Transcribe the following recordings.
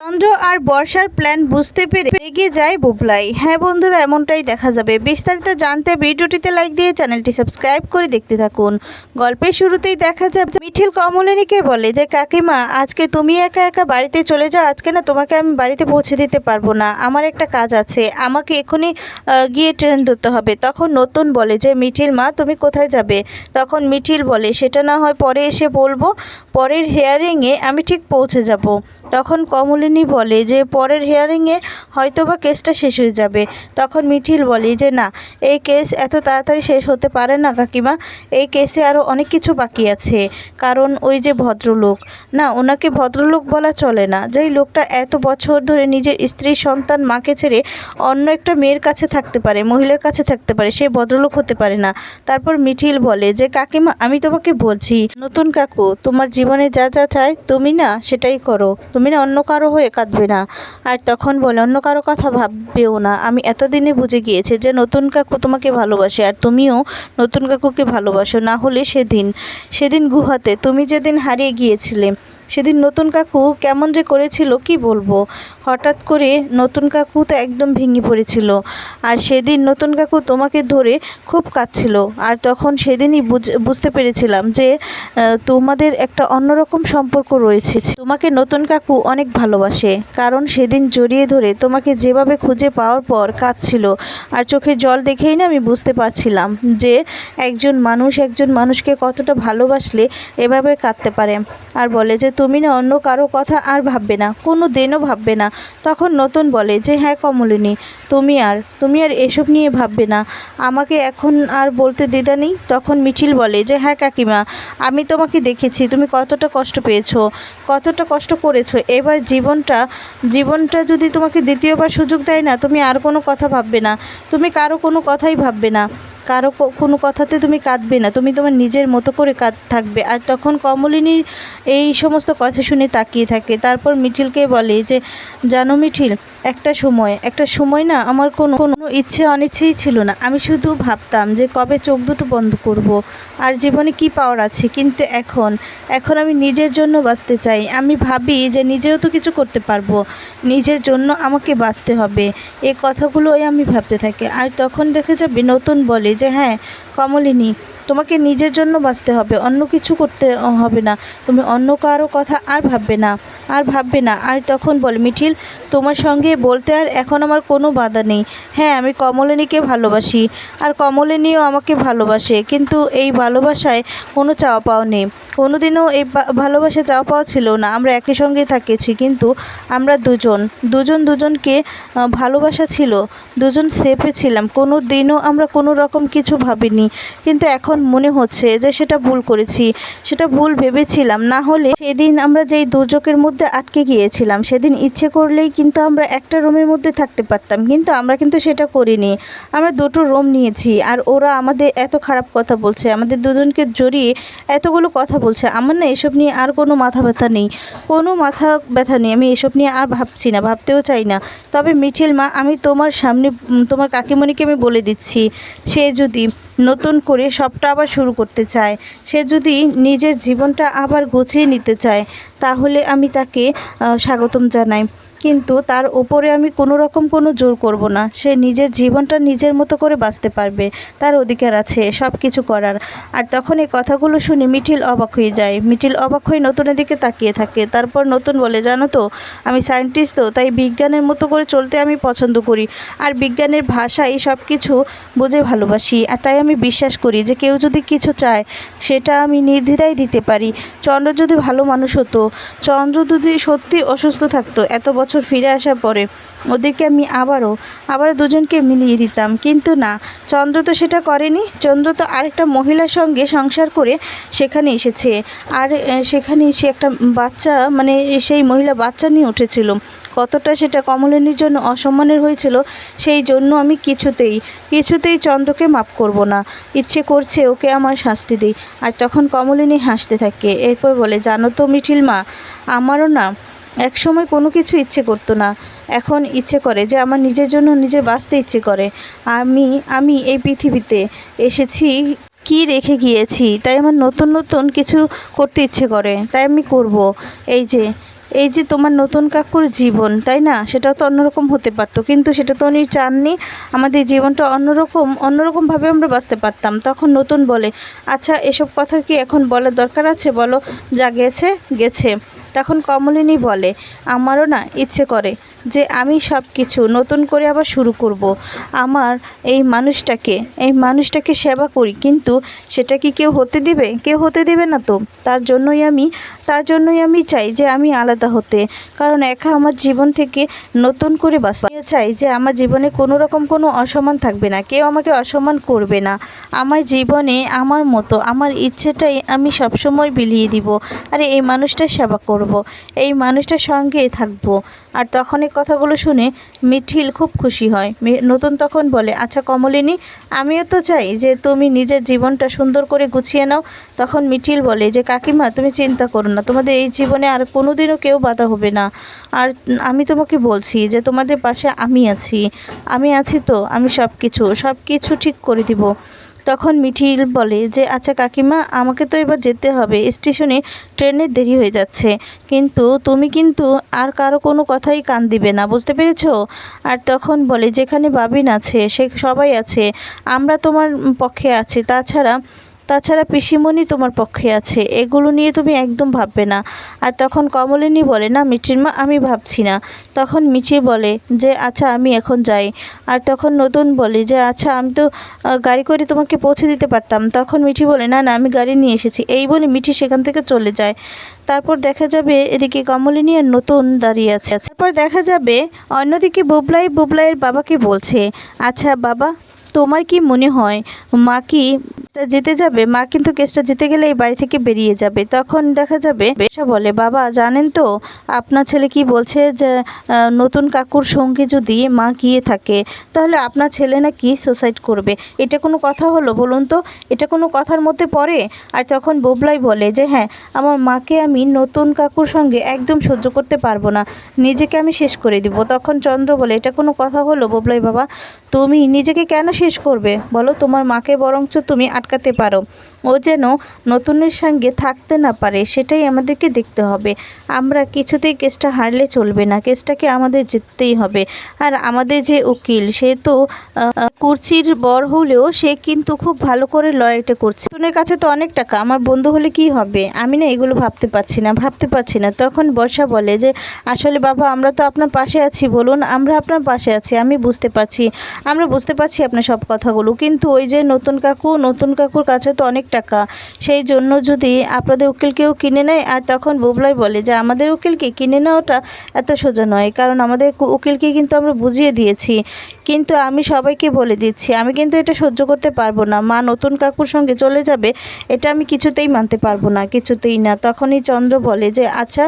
চন্দ্র আর বর্ষার প্ল্যান বুঝতে পেরে রেগে যায় বুবলাই। হ্যাঁ বন্ধুরা, এমনটাই দেখা যাবে। বিস্তারিত জানতে ভিডিওটিতে লাইক দিয়ে চ্যানেলটি সাবস্ক্রাইব করে দেখতে থাকুন। গল্পের শুরুতেই দেখা যাবে মিঠিল কমলিনীকে বলে যে, কাকিমা, আজকে তুমি একা একা বাড়িতে চলে যাও। আজকে না তোমাকে আমি বাড়িতে পৌঁছে দিতে পারব না। আমার একটা কাজ আছে। আমাকে এখনই গিয়ে ট্রেন ধরতে হবে। তখন নতুন বলে যে, মিঠিল মা, তুমি কোথায় যাবে? তখন মিঠিল বলে, সেটা না হয় পরে এসে বলব। পরের হেয়ারিংয়ে আমি ঠিক পৌঁছে যাব। তখন কমলিনী বলে যে পরের হেয়ারিংয়ে হয়তো বা কেসটা শেষ হয়ে যাবে। তখন মিঠিল বলে যে, না, এই কেস এত তাড়াতাড়ি শেষ হতে পারে না কাকিমা, এই কেসে আরও অনেক কিছু বাকি আছে। কারণ ওই যে ভদ্রলোক, না, ওনাকে ভদ্রলোক বলা চলে না। যেই লোকটা এত বছর ধরে নিজের স্ত্রী, সন্তান, মাকে ছেড়ে অন্য একটা মেয়ের কাছে থাকতে পারে, মহিলার কাছে থাকতে পারে, সে ভদ্রলোক হতে পারে না। তারপর মিঠিল বলে যে, কাকিমা, আমি তোমাকে বলছি, নতুন কাকু, তোমার জীবনে যা যা চায় তুমি না, সেটাই করো। তুমি না অন্য কারও হয়ে কাঁদবে না। আর তখন বলে, অন্য কারও কথা ভাববেও না। আমি এতদিনে বুঝে গিয়েছি যে নতুন কাকু তোমাকে ভালোবাসে আর তুমিও নতুন কাকুকে ভালোবাসো। না হলে সেদিন সেদিন গুহাতে তুমি যেদিন হারিয়ে গিয়েছিলে সেদিন নতুন কাকু কেমন যে করেছিল, কি বলব? হঠাৎ করে নতুন কাকু তো একদম ভেঙে পড়েছিল। আর সেদিন নতুন কাকু তোমাকে ধরে খুব কাঁদছিল। আর তখন সেদিনই বুঝ- বুঝতে পেরেছিলাম যে তোমাদের একটা অন্যরকম সম্পর্ক রয়েছে। তোমাকে নতুন কাকু অনেক ভালোবাসে। কারণ সেদিন জড়িয়ে ধরে তোমাকে যেভাবে খুঁজে পাওয়ার পর কাঁদছিল। আর চোখে জল দেখেই না আমি বুঝতে পারছিলাম যে, একজন মানুষ একজন মানুষকে কতটা ভালোবাসলে এভাবে কাঁদতে পারে। আর বলে যে তুমি না অন্য কারও কথা আর ভাববে না, কোনো দিনও ভাববে না। তখন নতুন বলে যে হ্যাঁ কমলিনী, তুমি আর তুমি আর এসব নিয়ে ভাববে না। আমাকে এখন আর বলতে দিদা নেই? তখন মিছিল বলে যে হ্যাঁ কাকিমা, আমি তোমাকে দেখেছি, তুমি কতটা কষ্ট পেয়েছ, কতটা কষ্ট করেছ। এবার জীবনটা জীবনটা যদি তোমাকে দ্বিতীয়বার সুযোগ দেয় না, তুমি আর কোনো কথা ভাববে না, তুমি কারও কোনো কথাই ভাববে না। কারও কোনো কথাতে তুমি কাঁদবে না, তুমি তোমার নিজের মতো করে কাঁদ থাকবে। আর তখন কমলিনীর এই সমস্ত কথা শুনে তাকিয়ে থাকে। তারপর মিঠিলকে বলে যে, জানো মিঠিল একটা সময় একটা সময় না আমার কোনো কোনো ইচ্ছে অনিচ্ছেই ছিল না। আমি শুধু ভাবতাম যে কবে চোখ দুটো বন্ধ করব আর জীবনে কি পাওয়ার আছে। কিন্তু এখন এখন আমি নিজের জন্য বাঁচতে চাই। আমি ভাবি যে নিজেও তো কিছু করতে পারব। নিজের জন্য আমাকে বাঁচতে হবে। এই কথাগুলোই আমি ভাবতে থাকি। আর তখন দেখে যাবে, নতুন বলে যে হ্যাঁ কমলিনী তোমাকে নিজের জন্য বাঁচতে হবে, অন্য কিছু করতে হবে না। তুমি অন্য কারও কথা আর ভাববে না, আর ভাববে না। আর তখন বল, মিঠিল, তোমার সঙ্গে বলতে আর এখন আমার কোনো বাধা নেই। হ্যাঁ আমি কমলিনীকে ভালোবাসি, আর কমলিনীও আমাকে ভালোবাসে, কিন্তু এই ভালোবাসায় কোনো চাওয়া পাওয়া নেই। কোনোদিনও এই ভালোবাসা চাওয়া পাওয়া ছিল না। আমরা একই সঙ্গে থাকেছি, কিন্তু আমরা দুজন। দুজন দুজনকে ভালোবাসা ছিল, দুজন সেফে ছিলাম। কোনো দিনও আমরা কোনো রকম কিছু ভাবিনি। কিন্তু এখন মনে হচ্ছে যে সেটা ভুল করেছি, সেটা ভুল ভেবেছিলাম। না হলে সেদিন আমরা যেই দুর্যোগের মধ্যে আটকে গিয়েছিলাম, সেদিন ইচ্ছে করলেই কিন্তু আমরা একটা রুমের মধ্যে থাকতে পারতাম। কিন্তু আমরা কিন্তু সেটা করিনি। আমরা দুটো রুম নিয়েছি আর ওরা আমাদের এত খারাপ কথা বলছে, আমাদের দুজনকে জড়িয়ে এতগুলো কথা বলছে। আমার না এসব নিয়ে আর কোনো মাথা ব্যথা নেই। কোনো মাথা ব্যথা নেই। আমি এসব নিয়ে আর ভাবছি না, ভাবতেও চাই না। তবে মিছিল মা, আমি তোমার সামনে, তোমার কাকিমণিকে আমি বলে দিচ্ছি, সে যদি নতুন করে সবটা আবার শুরু করতে চায়। সে যদি নিজের জীবনটা আবার গুছিয়ে নিতে চায়, তাহলে আমি তাকে স্বাগতম জানাই। কিন্তু তার ওপরে আমি কোনো রকম কোনো জোর করব না। সে নিজের জীবনটা নিজের মতো করে বাঁচতে পারবে। তার অধিকার আছে সব কিছু করার। আর তখন এই কথাগুলো শুনে মিঠিল অবাক হয়ে যায়। মিঠিল অবাক হয়ে নতুনের দিকে তাকিয়ে থাকে। তারপর নতুন বলে, জানো তো, আমি সায়েন্টিস্ট তো, তাই বিজ্ঞানের মতো করে চলতে আমি পছন্দ করি। আর বিজ্ঞানের ভাষায় সব কিছু বুঝে ভালোবাসি। আর তাই আমি বিশ্বাস করি যে কেউ যদি কিছু চায়, সেটা আমি নির্দ্বিধায় দিতে পারি। চন্দ্র যদি ভালো মানুষ হতো, চন্দ্র যদি সত্যি অসুস্থ থাকতো, এত বছর ফিরে আসার পরে ওদেরকে আমি আবারও আবার দুজনকে মিলিয়ে দিতাম। কিন্তু না, চন্দ্র তো সেটা করেনি। চন্দ্র তো আরেকটা মহিলার সঙ্গে সংসার করে সেখানে এসেছে। আর সেখানে সে একটা বাচ্চা মানে সেই মহিলা বাচ্চা নিয়ে উঠেছিল। কতটা সেটা কমলিনীর জন্য অসম্মানের হয়েছিল, সেই জন্য আমি কিছুতেই কিছুতেই চন্দ্রকে মাফ করব না। ইচ্ছে করছে ওকে আমার শাস্তি দিই। আর তখন কমলিনী হাসতে থাকে। এরপর বলে, জানো তো মিঠিল মা, আমারও না এক সময় কোনো কিছু ইচ্ছে করতো না। এখন ইচ্ছে করে যে আমার নিজের জন্য নিজে বাঁচতে ইচ্ছে করে। আমি আমি এই পৃথিবীতে এসেছি, কি রেখে গিয়েছি, তাই আমার নতুন নতুন কিছু করতে ইচ্ছে করে। তাই আমি করব। এই যে এই যে তোমার নতুন কাকুর জীবন, তাই না? সেটাও তো অন্যরকম হতে পারতো। কিন্তু সেটা তো উনি চাননি। আমাদের জীবনটা অন্যরকম, অন্যরকমভাবে আমরা বাঁচতে পারতাম। তখন নতুন বলে আচ্ছা এসব কথা কি এখন বলার দরকার আছে? বলো, যা গেছে গেছে। তখন কমলিনী বলে, আমারও না ইচ্ছে করে যে আমি সব কিছু নতুন করে আবার শুরু করব। আমার এই মানুষটাকে এই মানুষটাকে সেবা করি, কিন্তু সেটা কি কেউ হতে দিবে? কেউ হতে দিবে না তো। তার জন্যই আমি, তার জন্যই আমি চাই যে আমি আলাদা হতে। কারণ একা আমার জীবন থেকে নতুন করে বাঁচতে আমিও চাই যে আমার জীবনে কোনো রকম কোনো অসম্মান থাকবে না। কেউ আমাকে অসম্মান করবে না। আমার জীবনে আমার মতো, আমার ইচ্ছেটাই আমি সবসময় বিলিয়ে দিব। আর, এই মানুষটার সেবা করব। এই মানুষটার সঙ্গে থাকব। আর তখন এই কথাগুলো শুনে মিঠিল খুব খুশি হয়। নতুন তখন বলে আচ্ছা কমলিনী, আমিও তো চাই যে তুমি নিজের জীবনটা সুন্দর করে গুছিয়ে নাও। তখন মিঠিল বলে, যে কাকিমা, তুমি চিন্তা করো না, তোমাদের এই জীবনে আর কোনোদিনও কেউ বাধা হবে না। আর আমি তোমাকে বলছি যে তোমাদের পাশে আমি আছি। আমি আছি তো, আমি সব কিছু সব কিছু ঠিক করে দিব। তখন মিঠিল বলে, যে আচ্ছা কাকিমা, আমাকে তো এবার যেতে হবে। স্টেশনে ট্রেনের দেরি হয়ে যাচ্ছে। কিন্তু তুমি কিন্তু আর কারও কোনো কথাই কান দিবে না, বুঝতে পেরেছ? আর তখন বলে, যেখানে বাবিন আছে, সে সবাই আছে। আমরা তোমার পক্ষে আছি। তাছাড়া তাছাড়া পিসিমণি তোমার পক্ষে আছে। এগুলো নিয়ে তুমি একদম ভাববে না। আর তখন কমলিনী বলে, না মিঠির মা, আমি ভাবছি না। তখন মিঠি বলে যে আচ্ছা আমি এখন যাই। আর তখন নতুন বলে যে আচ্ছা আমি তো গাড়ি করে তোমাকে পৌঁছে দিতে পারতাম। তখন মিঠি বলে, না না, আমি গাড়ি নিয়ে এসেছি। এই বলে মিঠি সেখান থেকে চলে যায়। তারপর দেখা যাবে এদিকে কমলিনী আর নতুন দাঁড়িয়ে আছে। তারপর দেখা যাবে অন্যদিকে বুবলাই বুবলাইয়ের বাবাকে বলছে আচ্ছা বাবা তোমার কি মনে হয়? মা কি কেসটা জিতে যাবে? মা কিন্তু কেসটা জিতে গেলে এই বাড়ি থেকে বেরিয়ে যাবে। তখন দেখা যাবে বেশা বলে, বাবা, জানেন তো, আপনার ছেলে কি বলছে যে নতুন কাকুর সঙ্গে যদি মা গিয়ে থাকে, তাহলে আপনার ছেলে নাকি সুসাইড করবে? এটা কোনো কথা হলো বলুন তো? এটা কোনো কথার মধ্যে পড়ে? আর তখন বুবলাই বলে যে হ্যাঁ আমার মাকে আমি নতুন কাকুর সঙ্গে একদম সহ্য করতে পারব না। নিজেকে আমি শেষ করে দিব। তখন চন্দ্র বলে, এটা কোনো কথা হলো বুবলাই বাবা? তুমি নিজেকে কেন শেষ করবে? বলো তোমার মাকে বরঞ্চ তুমি আটকাতে পারো। ও যেন নতুনের সঙ্গে থাকতে না পারে, সেটাই আমাদেরকে দেখতে হবে। আমরা কিছুতেই কেসটা হারলে চলবে না, কেসটাকে আমাদের জিততেই হবে। আর আমাদের যে উকিল, সে তো কুর্চির বর হলেও সে কিন্তু খুব ভালো করে লড়াইটা করছে। নতুনের কাছে তো অনেক টাকা, আমার বন্ধু হলে কি হবে? আমি না এগুলো ভাবতে পারছি না, ভাবতে পারছি না। তখন বর্ষা বলে যে, আসলে বাবা, আমরা তো আপনার পাশে আছি, বলুন, আমরা আপনার পাশে আছি, আমি বুঝতে পারছি, আমরা বুঝতে পারছি আপনার সব কথাগুলো। কিন্তু ওই যে নতুন কাকু, নতুন কাকুর কাছে তো অনেক টাকা। সেই জন্য যদি আপনাদের উকিলকেও কিনে নেয়, আর তখন বুবলাই বলে যে, আমাদের উকিলকে কিনে নেওয়াটা এত সোজা নয়, কারণ আমাদের উকিলকে কিন্তু আমরা বুঝিয়ে দিয়েছি। কিন্তু আমি সবাইকে বলে দিচ্ছি, আমি কিন্তু এটা সহ্য করতে পারব না। মা নতুন কাকুর সঙ্গে চলে যাবে, এটা আমি কিছুতেই মানতে পারব না, কিছুতেই না। তখনই চন্দ্র বলে যে আচ্ছা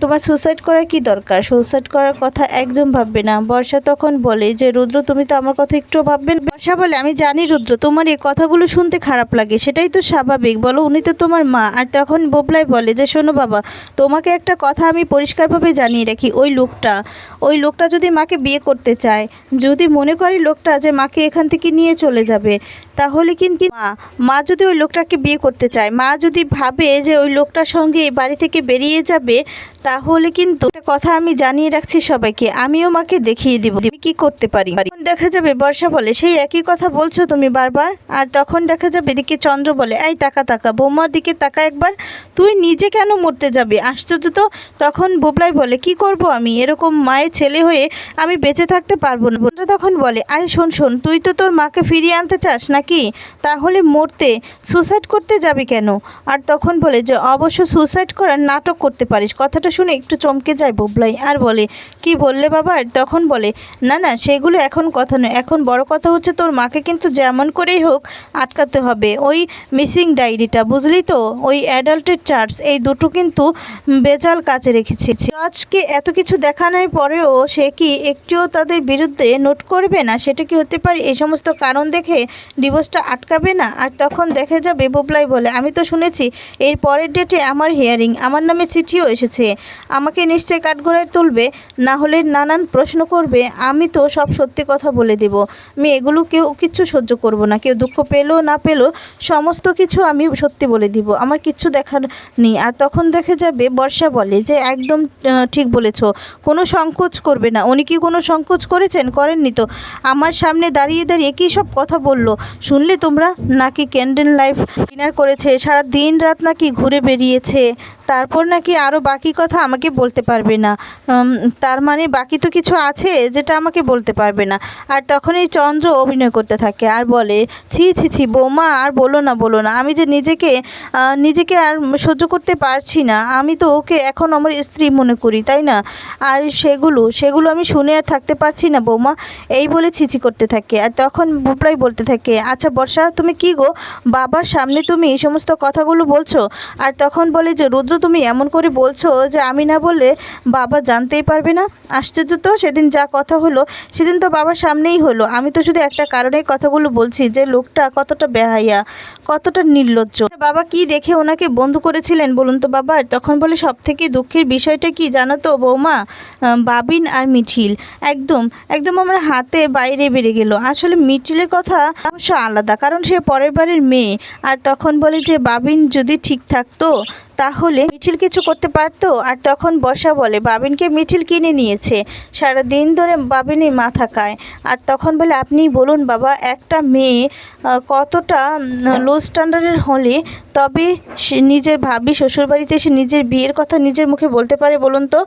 তোমার সুসাইড করার কি দরকার? সুসাইড করার কথা একদম ভাববে না। বর্ষা তখন বলে যে, রুদ্র, তুমি তো আমার কথা একটু ভাববেন বর্ষা বলে, আমি জানি রুদ্র, তোমার এই কথাগুলো শুনতে খারাপ লাগে, সেটাই তো স্বাভাবিক। বলো, উনি তো তোমার মা। আর তখন বোবলাই বলে যে, শোনো বাবা, তোমাকে একটা কথা আমি পরিষ্কারভাবে জানিয়ে রাখি, ওই লোকটা ওই লোকটা যদি মাকে বিয়ে করতে চায়, যদি মনে করে লোকটা যে মাকে এখান থেকে নিয়ে চলে যাবে, তাহলে কিন্তু মা মা যদি ওই লোকটাকে বিয়ে করতে চায়, মা যদি ভাবে যে ওই লোকটার সঙ্গে এই বাড়ি থেকে বেরিয়ে যাবে, তাহলে কিন্তু একটা কথা আমি জানিয়ে রাখছি সবাইকে, আমিও মাকে দেখিয়ে দিব কি করতে পারি? দেখা যাবে বর্ষা বলে, সেই একই কথা বলছো তুমি বারবার? আর তখন দেখা যাবে এদিকে চন্দ্র বলে, এই তাকা তাকা, বৌমার দিকে তাকা একবার, তুই নিজে কেন মরতে যাবি? আশ্চর্য তো? তখন বুবলাই বলে, কি করব আমি? এরকম মায়ের ছেলে হয়ে আমি বেঁচে থাকতে পারব না। তখন বলে, আরে শোন শোন, তুই তো তোর মাকে ফিরিয়ে আনতে চাস নাকি? তাহলে মরতে সুসাইড করতে যাবি কেন? আর তখন বলে, যে অবশ্য সুসাইড করার নাটক করতে পারিস। কথাটা শুনে একটু চমকে যায় বুবলাই আর বলে, কি বললে বাবা? তখন বলে, না না, সেগুলো এখন কথা নয়। এখন বড় কথা হচ্ছে তোর মাকে কিন্তু যেমন করেই হোক আটকাতে হবে। ওই মিসিং ডায়েরিটা বুঝলি তো? ওই অ্যাডাল্টের চার্জ এই দুটো কিন্তু বেজাল কাজে রেখেছে। আজকে এত কিছু দেখানোর পরেও সে কি একটিও তাদের বিরুদ্ধে নোট করবে না, সেটা কি হতে পারে? এই সমস্ত কারণ দেখে ডিভোর্সটা আটকাবে না? আর তখন দেখে যাবে বুবলাই বলে, আমি তো শুনেছি, এর পরের ডেটে আমার হিয়ারিং আমার নামে চিঠিও এসেছে। আমাকে নিশ্চয়ই কাঠগড়ায় তুলবে, না হলে নানান প্রশ্ন করবে। আমি তো সব সত্যি কথা বলে দেব। আমি এগুলো কেউ কিচ্ছু সহ্য করব না। কেউ দুঃখ পেল, না পেল, সমস্ত কিছু আমি সত্যি বলে দিব। আমার কিচ্ছু দেখার নেই। আর তখন দেখা যাবে বর্ষা বলে যে, একদম ঠিক বলেছ। কোনো সংকোচ করবে না। উনি কি কোনো সংকোচ করেছেন? করেননি? তো আমার সামনে দাঁড়িয়ে দাঁড়িয়ে কী সব কথা বলল? শুনলে তোমরা? নাকি ক্যান্ডেল লাইফ ডিনার করেছে? সারা দিন রাত নাকি ঘুরে বেরিয়েছে তারপর নাকি আরও বাকি কথা আমাকে বলতে পারবে না। তার মানে বাকি তো কিছু আছে যেটা আমাকে বলতে পারবে না। আর তখন এই চন্দ্র অভিনয় করতে থাকে আর বলে, ছি ছি ছি, বৌমা, আর বলো না বলো না। আমি যে নিজেকে নিজেকে আর সহ্য করতে পারছি না। আমি তো ওকে এখন আমার স্ত্রী মনে করি, তাই না? আর সেগুলো সেগুলো আমি শুনে আর থাকতে পারছি না, বৌমা। এই বলে ছিচি করতে থাকে। আর তখন বুপলাই বলতে থাকে আচ্ছা বর্ষা, তুমি কি গো? বাবার সামনে তুমি এই সমস্ত কথাগুলো বলছো? আর তখন বলে যে, রুদ্র তুমি এমন করে বলছো যে আমি না বললে বাবা জানতেই পারবে না। আশ্চর্য তো, সেদিন যা কথা হলো, সেদিন তো বাবার সামনেই হলো। আমি তো শুধু একটা কারণেই কথাগুলো বলছি যে লোকটা কতটা বেহাইয়া কতটা নির্লজ্জ। বাবা কি দেখে ওনাকে বন্ধু করেছিলেন বলুন তো বাবা? তখন বলে সব থেকে দুঃখের বিষয়টা কি জানো তো বৌমা? বাবিন আর মিঠিল। একদম একদম আমার হাতে বাইরে বেড়ে গেল। আসলে মিঠিলের কথা অবশ্য আলাদা, কারণ সে পরের মেয়ে। আর তখন বলে যে, বাবিন যদি ঠিক থাকতো তাহলে মিছিল কিছু করতে পারতো? আর তখন বর্ষা বলে, বাবিনকে মিছিল কিনে নিয়েছে। সারা দিন ধরে বাবিনই মাথা খায়। আর তখন বলে, আপনি বলুন বাবা, একটা মেয়ে কতটা লো স্ট্যান্ডার্ডের হলে তবে নিজের ভাবি শ্বশুরবাড়িতে এসে নিজের বিয়ের কথা নিজের মুখে বলতে পারে বলুন তো?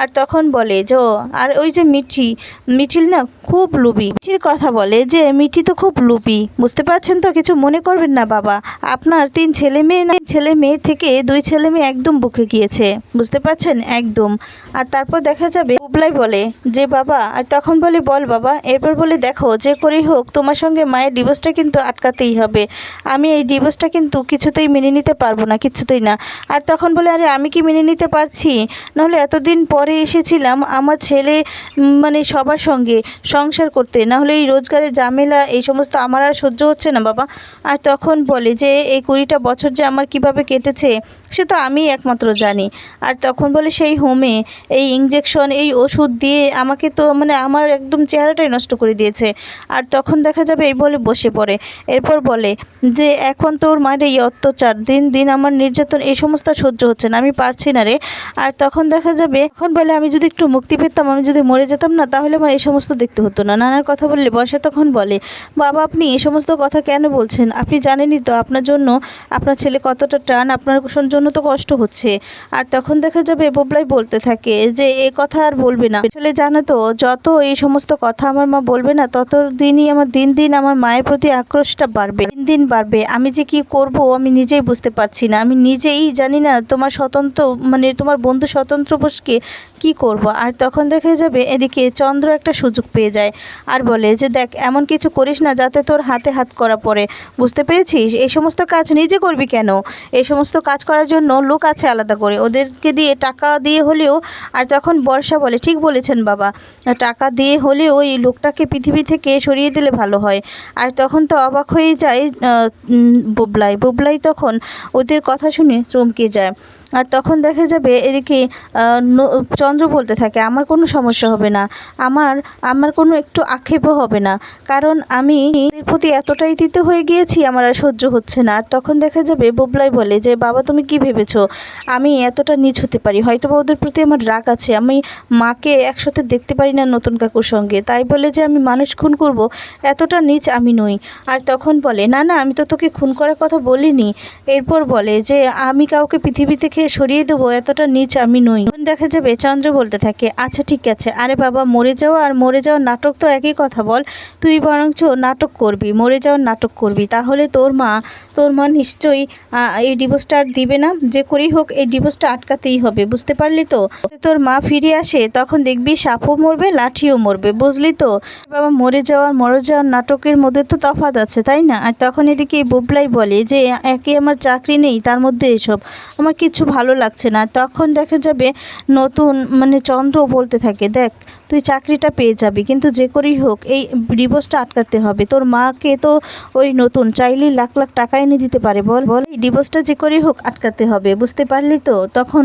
আর তখন বলে যে আর ওই যে মিঠি, মিঠিল না খুব লুবি। মিঠির কথা বলে যে, মিঠি তো খুব লুবি। বুঝতে পারছেন তো, কিছু মনে করবেন না বাবা। আপনার তিন ছেলে মেয়ে না ছেলে মেয়ে থেকে দুই ছেলে মেয়ে একদম বুকে গিয়েছে, বুঝতে পারছেন? একদম। আর তারপর দেখা যাবে, বুবলাই বলে, যে বাবা। আর তখন বলে, বল বাবা। এরপর বলে, দেখো, যে করেই হোক, তোমার সঙ্গে মায়ের ডিভোর্সটা কিন্তু আটকাতেই হবে। আমি এই ডিভোর্সটা কিন্তু কিছুতেই মেনে নিতে পারব না, কিছুতেই না। আর তখন বলে, আরে, আমি কি মেনে নিতে পারছি? নাহলে এতদিন পরে এসেছিলাম আমার ছেলে মানে সবার সঙ্গে সংসার করতে। নাহলে এই রোজগারের ঝামেলা, এই সমস্ত আমার আর সহ্য হচ্ছে না, বাবা। আর তখন বলে যে, এই কুড়িটা বছর যে আমার কীভাবে কেটেছে, সে তো আমি একমাত্র জানি। আর তখন বলে সেই হোমে এই ইঞ্জেকশন এই ওষুধ দিয়ে আমাকে তো মানে আমার একদম চেহারাটাই নষ্ট করে দিয়েছে। আর তখন দেখা যাবে এই বলে বসে পড়ে। এরপর বলে যে এখন তোর মায়ের এই অত্যাচার, দিন দিন আমার নির্যাতন এই সমস্ত সহ্য হচ্ছে না, আমি পারছি না রে। আর তখন দেখা যাবে, এখন বলে আমি যদি একটু মুক্তি পেতাম, আমি যদি মরে যেতাম না, তাহলে আমার এই সমস্ত দেখতে হতো না। নানার কথা বললে, বসে তখন বলে, বাবা, আপনি এই সমস্ত কথা কেন বলছেন? আপনি জানেনই তো আপনার জন্য, আপনার ছেলে কতটা টান, আপনার জন্য তো কষ্ট হচ্ছে। আর তখন দেখা যাবে, বোবলাই বলতে থাকে যে, এ কথা আর বলবে না। আসলে জানো তো, যত এই সমস্ত কথা আমার মা বলবে না তত দিনই আমার দিন দিন আমার মায়ের প্রতি আক্রোশটা বাড়বে। দিন দিন বাড়বে, আমি যে কি করব আমি নিজেই বুঝতে পারছি না। আমি নিজেই জানি না তোমার স্বতন্ত্র মানে তোমার বন্ধু স্বতন্ত্র বোসকে কি করব। আর তখন দেখা যাবে এদিকে চন্দ্র একটা সুযোগ পেয়ে যায় আর বলে যে, দেখ, এমন কিছু করিস না যাতে তোর হাতে হাত করা পড়ে। বুঝতে পেরেছিস? এই সমস্ত কাজ নিজে করবি কেন? এই সমস্ত কাজ করার জন্য লোক আছে আলাদা করে। ওদেরকে দিয়ে টাকা দিয়ে হলেও আর তখন বর্ষা বলে, ঠিক বলেছেন বাবা। টাকা দিয়ে হলেও ওই লোকটাকে পৃথিবী থেকে সরিয়ে দিলে ভালো হয় আর তখন তো অবাক হয়ে যায় বুবলাই। বুবলাই তখন ওদের কথা শুনে চমকে যায়। আর তখন দেখা যাবে এদিকে চন্দ্র বলতে থাকে, আমার কোনো সমস্যা হবে না। আমার আমার কোনো একটু আক্ষেপও হবে না। কারণ আমি এর প্রতি এতটাই দিতে হয়ে গিয়েছি, আমার আর সহ্য হচ্ছে না। আর তখন দেখা যাবে বুবলাই বলে যে, বাবা, তুমি কি ভেবেছো? আমি এতটা নিচ হতে পারি। হয়তো বা ওদের প্রতি আমার রাগ আছে। আমি মাকে একসাথে দেখতে পারি না নতুন কাকুর সঙ্গে। তাই বলে যে, আমি মানুষ খুন করব, এতটা নিচ আমি নই। আর তখন বলে, না না, আমি তো তোকে খুন করার কথা বলিনি। এরপর বলে যে, আমি কাউকে পৃথিবী থেকে সরিয়ে দেবো, এতটা নিচ আমি নই। দেখা যাবে চন্দ্র বলতে থাকে আচ্ছা ঠিক আছে। আরে বাবা, মরে যাওয়া আর মরে যাওয়ার নাটক তো একই কথা বল। তুই বরঞ্চ নাটক করবি, মরে যাওয়ার নাটক করবি। তাহলে তোর মা তোর মা নিশ্চয়ই এই ডিভোর্সটা আর দিবে না। যে করেই হোক, এই ডিভোর্সটা আটকাতেই হবে, বুঝতে পারলি তো? তোর মা ফিরে আসে, তখন দেখবি সাপও মরবে, লাঠিও মরবে, বুঝলি তো? বাবা, মরে যাওয়ার মরে যাওয়ার নাটকের মধ্যে তো তফাৎ আছে, তাই না? আর তখন এদিকে বুবলাই বলে যে একে আমার চাকরি নেই, তার মধ্যে এসব। আমার কিছু ভালো লাগছে না। তখন দেখা যাবে নতুন মানে চন্দ্র বলতে থাকে, দেখ, তুই চাকরিটা পেয়ে যাবি, কিন্তু যে করেই হোক, এই ডিভোর্সটা আটকাতে হবে। তোর মাকে তো ওই নতুন, চাইলেই লাখ লাখ টাকা এনে দিতে পারে, বল বল। এই ডিভোর্সটা যে করেই হোক, আটকাতে হবে, বুঝতে পারলি তো? তখন